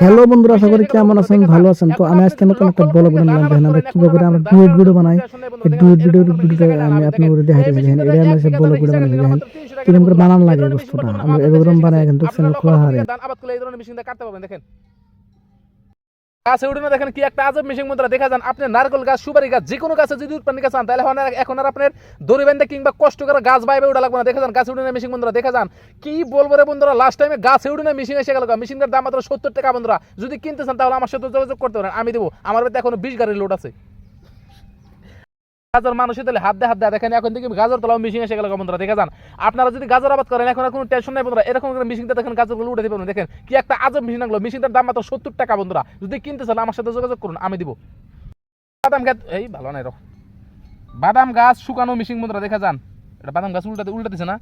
Hello বন্ধুরা, আশা করি কেমন আছেন? ভালো আছেন। তো আমি আজকে নতুন একটা বড় বড় নাম দেখেন আমরা কি করে আমরা ডুয়েট ভিডিও বানাই। ডুয়েট ভিডিওর ভিডিওটা আমি আপনাদের দিই দেখেন এটা আমি সব বড় করে বানাই দেখেন কীরকম করে বানান লাগে বস্তুটা। আমরা এরকম বানাই, কিন্তু চ্যানেল খোলা হারে। আবার করলে এই ধরনের মেশিন কাটতে পারবেন, দেখেন। গাছে উঠে না দেখেন কি একটা আজব মেশিন মুদ্রা, দেখা যান আপনি নারকল গাছ, সুপারি গাছ যে কোনো গাছে যদি উৎপাদন গাছ চান, তাহলে এখন আর- আপনার দড়ি কিংবা কষ্ট করে গাছ বাইবে উঠা লাগবে না। দেখা যান, গাছে উঠে না মেশিন বন্ধুরা দেখা যান কি বলব রে বন্ধুরা লাস্ট টাইমে গাছে উঠে না মেশিন এসে গেল মেশিনের দাম মাত্র সত্তর টাকা বন্ধুরা। যদি কিনতে চান, তাহলে আমার সাথে যোগাযোগ করতে পারেন, আমি দেবো। আমার বাড়িতে এখনও বিশ গাড়ির লোড আছে। গাজর মানুষের তাহলে হাত দিয়ে হাত দেয় দেখেন এখন থেকে গাজর তোলা মেশিন এসে গেল বন্ধুরা, দেখে যান। আপনারা যদি গাজর আবাদ করেন, এখন কোনো টেনশন নাই বন্ধুরা, এরকম মেশিনটা দেখেন গাজরগুলো উঠে দেবেন, দেখেন কি একটা আজব মেশিন লাগল মেশিনটার দাম মাত্র সত্তর টাকা বন্ধুরা, যদি কিনতে চান আমার সাথে যোগাযোগ করুন, আমি দিব। বাদাম গাছ এই ভালো নাই রো বাদাম গাছ শুকানো মেশিন বন্ধুরা, দেখা যান। এটা বাদাম গাছ উল্টাতে উল্টাতেছে না?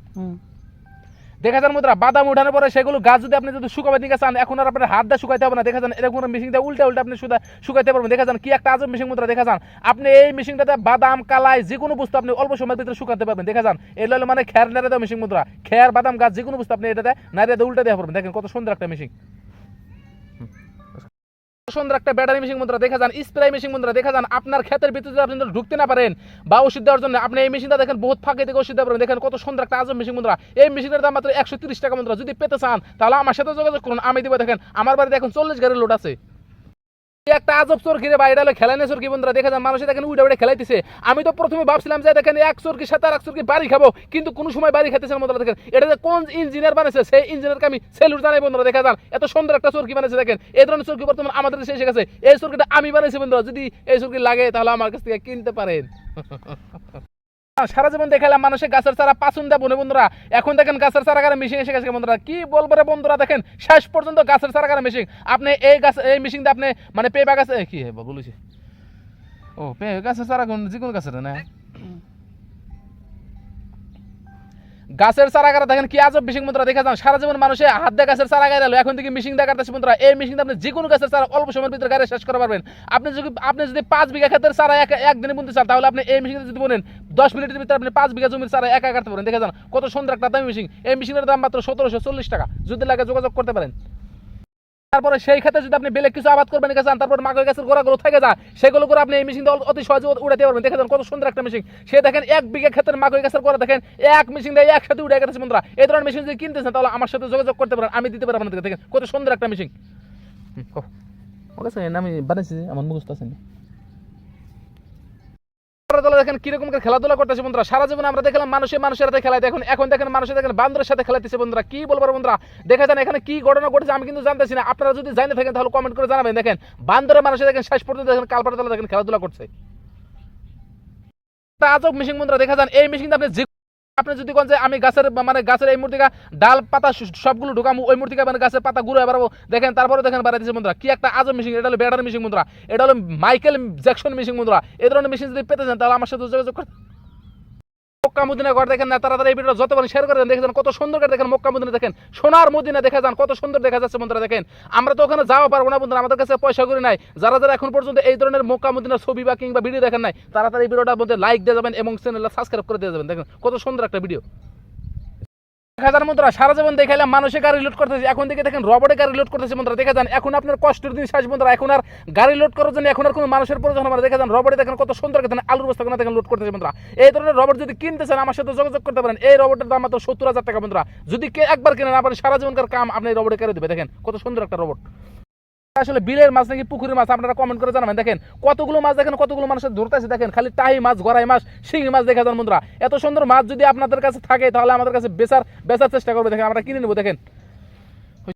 দেখা যান মুদ্রা, বাদাম উঠানোর পরে সেগুলো গাছ যদি আপনি যদি শুকাবে দিকে চান, এখন আর আপনার হাত দিয়ে শুকাইতে হবে না। দেখা যান এরকম মেশিন দিয়ে উল্টা উল্টা আপনি শুকাইতে পারবেন। দেখা যান কি একটা আজব মেশিন মুদ্রা, দেখা যান আপনি এই মেশিনটাতে বাদাম, কালাই যে কোনো বস্তু আপনি অল্প সময়ের ভিতরে শুকাতে পারবেন। দেখা যান এই হলো মানে খের নেড়ে দেওয়া মেশিন মুদ্রা। খের, বাদাম, গাছ যে কোনো বস্তু আপনি এটাতে নাড়িয়ে উল্টা দেওয়া পারবেন। দেখেন কত সুন্দর একটা মেশিন সুন্দর একটা ব্যাটারি মেশিন বন্ধুরা দেখা যান স্প্রে মেশিন বন্ধুরা দেখা যান, আপনার ক্ষেতের ভিতরে আপনি ঢুকতে না পারেন বা ওষুধ দেওয়ার জন্য, আপনি এই মেশিনটা দেখেন বহুত ফাঁকে থেকে ওষুধ দেওয়া দেখেন কত সুন্দর একটা আজম মেশিন বন্ধুরা এই মেশিনের দাম মাত্র একশো টাকা বন্ধুরা যদি পেতে চান, তাহলে আমার সাথে যোগাযোগ করুন, আমি দিব দেখেন, আমার বাড়িতে এখন চল্লিশ গাড়ির লোড আছে। একটা আজব চোরকি রে বাইরে হলো খেলানে চোরকি বন্ধুরা, দেখা যায় মানুষে দেখেন উড়ে উড়ে খেলাইতেছে। আমি তো প্রথমে ভাবছিলাম যে দেখেন এক চোরকি সাথে আর এক চোরকি বাড়ি খাব, কিন্তু কোনো সময় বাড়ি খাইতেছে না বন্ধুরা, দেখেন। এটা যে কোন ইঞ্জিনিয়ার বানাইছে, সেই ইঞ্জিনিয়ারকে আমি সেলুট জানাই বন্ধুরা, দেখা যান এত সুন্দর একটা চোরকি বানাইছে, দেখেন। এই ধরনের চোরকি বর্তমানে আমাদের দেশে এসে গেছে। এই চোরকিটা আমি বানাইছি বন্ধুরা, যদি এই চোরকি লাগে তাহলে আমার কাছ থেকে কিনতে পারেন। সারা জীবন দেখালাম মানুষের গাছের চারা, পাচুন দেবো বনে বন্ধুরা। এখন দেখেন গাছের চারা কারণে মেশিন এসে গেছে বন্ধুরা। কি বলব রে বন্ধুরা, দেখেন, শেষ পর্যন্ত গাছের চারা কারণে মেশিন আপনি এই গাছ, এই মেশিন দিয়ে আপনি মানে পেঁপা গাছে কি বলেছি ও, পে, গাছের চারা যে কোনো গাছের, না? গাছের চারা গাড়া দেখেন কি আজব মিশিং বন্ধুরা দেখা যান, সারা জীবন মানুষে হাত দিয়ে গাছের চারা গাড়ি এখন থেকে মিশিং দেখার কাটতেছে বন্ধুরা এই মিশিং আপনি যে কোনো গাছের চারা অল্প সময়ের ভিতরে গাড়ি শেষ করতে পারবেন। আপনি যদি আপনি যদি পাঁচ বিঘা ক্ষেতের চারা এক একদিনে বুনতে চান, তাহলে আপনি এই মেশিন যদি বলেন দশ মিনিটের ভিতরে আপনি পাঁচ বিঘা জমির চারা একা কাটতে পারেন। দেখে যান, কত সুন্দর একটা দামি মেশিন এই মেশিনের দাম মাত্র সতেরোশো চল্লিশ টাকা। যদি লাগে যোগাযোগ করতে পারেন। তারপরে সেই ক্ষেত্রে যদি আপনি বেলে কিছু আবাদ করবেন গেছেন তারপর মাগুর গাছের গোড়াগুলো থেকে যায়, সেগুলো করে আপনি এই মেশিন অতি সহজে উড়াতে পারবেন। দেখেন কত সুন্দর একটা মেশিন সে দেখেন এক বিঘা ক্ষেত্রে মাগুর গাছের গোড়া দেখেন এক মেশিন দিয়ে একসাথে উড়ে গেছে বন্ধুরা। এই ধরনের মেশিন যদি কিনতেছেন, তাহলে আমার সাথে যোগাযোগ করতে পারেন, আমি দিতে পারি আপনাদেরকে দেখেন কত সুন্দর একটা মেশিন আমি বানিয়েছি আমার মুখস্থ আছে না খেলাধুলা দেখেন, কীরকম করে খেলাধুলা করতেছে বন্ধুরা। সারা জীবন আমরা দেখলাম মানুষের মানুষের সাথে খেলায় এখন এখন দেখেন মানুষের দেখেন বান্দরের সাথে খেলাইতেছে বন্ধুরা। কি বলব বন্ধুরা? দেখা যান, এখানে কি ঘটনা ঘটেছে আমি কিন্তু জানতেছি না। আপনারা যদি জানে থাকেন তাহলে কমেন্ট করে জানাবেন। দেখেন, বান্দরের মানুষের দেখেন, শেষ পর্যন্ত দেখেন কালপাড়া দেখেন খেলাধুলা করছে। আজব মেশিন বন্ধুরা, দেখা যান, এই মেশিন আপনি আপনি যদি কোন যে আমি গাছের মানে গাছের এই মূর্তিকা ডাল, পাতা সবগুলো ঢুকামু, ওই মূর্তিকা মানে গাছের পাতা ঘুরে বেড়াবো দেখেন তারপরে দেখেন বাড়াইতেছে বন্ধুরা, কি একটা আজম মেশিন এটা হলো ব্যাটার মেশিন বন্ধুরা, এটা হলো মাইকেল জ্যাকসন মেশিন বন্ধুরা, এই ধরনের মেশিন যদি পেতে চান তাহলে আমার সাথে যোগাযোগ করতে মক্কা মদিনা ঘর দেখেন না তারা এই ভিডিও যত শেয়ার করে দেখেন কত সুন্দর করে দেখেন মক্কা মদিনা দেখেন। সোনার মদিনা দেখা যান, কত সুন্দর দেখা যাচ্ছে বন্ধুরা দেখেন। আমরা তো ওখানে যাওয়া পারব না বন্ধুরা, আমাদের কাছে পয়সা করে নাই। যারা যারা এখন পর্যন্ত এই ধরনের মক্কা মদিনার ছবি বা কিংবা ভিডিও দেখেন নাই তারা এই ভিডিওটার মধ্যে লাইক দিয়ে যাবেন এবং চ্যানেলটা সাবস্ক্রাইব করে দিয়ে যাবেন। দেখেন কত সুন্দর একটা ভিডিও হাজার বন্ধুরা সারা জীবন দেখাইলাম, মানুষে গাড়ি লোড করতেছে, এখন থেকে দেখেন রবটে গাড়ি লোড করতেছে বন্ধুরা দেখা যান, এখন আপনার কষ্টের দিন শেষ বন্ধুরা এখন আর গাড়ি লোড করার জন্য এখন আর কোনো মানুষের প্রয়োজন হবে দেখে দেখা যান রবটে দেখেন কত সুন্দর দেখেন, আলুর বস্তা কেন দেখেন লোড করতেছে বন্ধুরা এই ধরনের রবট যদি কিনতে চান, আমার সাথে যোগাযোগ করতে পারেন। এই রবটের দাম মাত্র সত্তর হাজার টাকা মন্ত্রা যদি কে একবার কিনেন, আপনার সারা জীবনকার কাম আপনি রবটে করে দেবে। দেখেন, কত সুন্দর একটা রবট আসলে বিলের মাছ নাকি পুকুরের মাছ, আপনারা কমেন্ট করে জানাবেন। দেখেন, কতগুলো মাছ দেখেন, কতগুলো মানুষের ধরতেছে। দেখেন, খালি টাই মাছ, গড়াই মাছ, শিঙি মাছ দেখা যান বন্ধুরা। এত সুন্দর মাছ যদি আপনাদের কাছে থাকে, তাহলে আমাদের কাছে বেচার বেচার চেষ্টা করবে। দেখেন, আমরা কিনে নেব, দেখেন।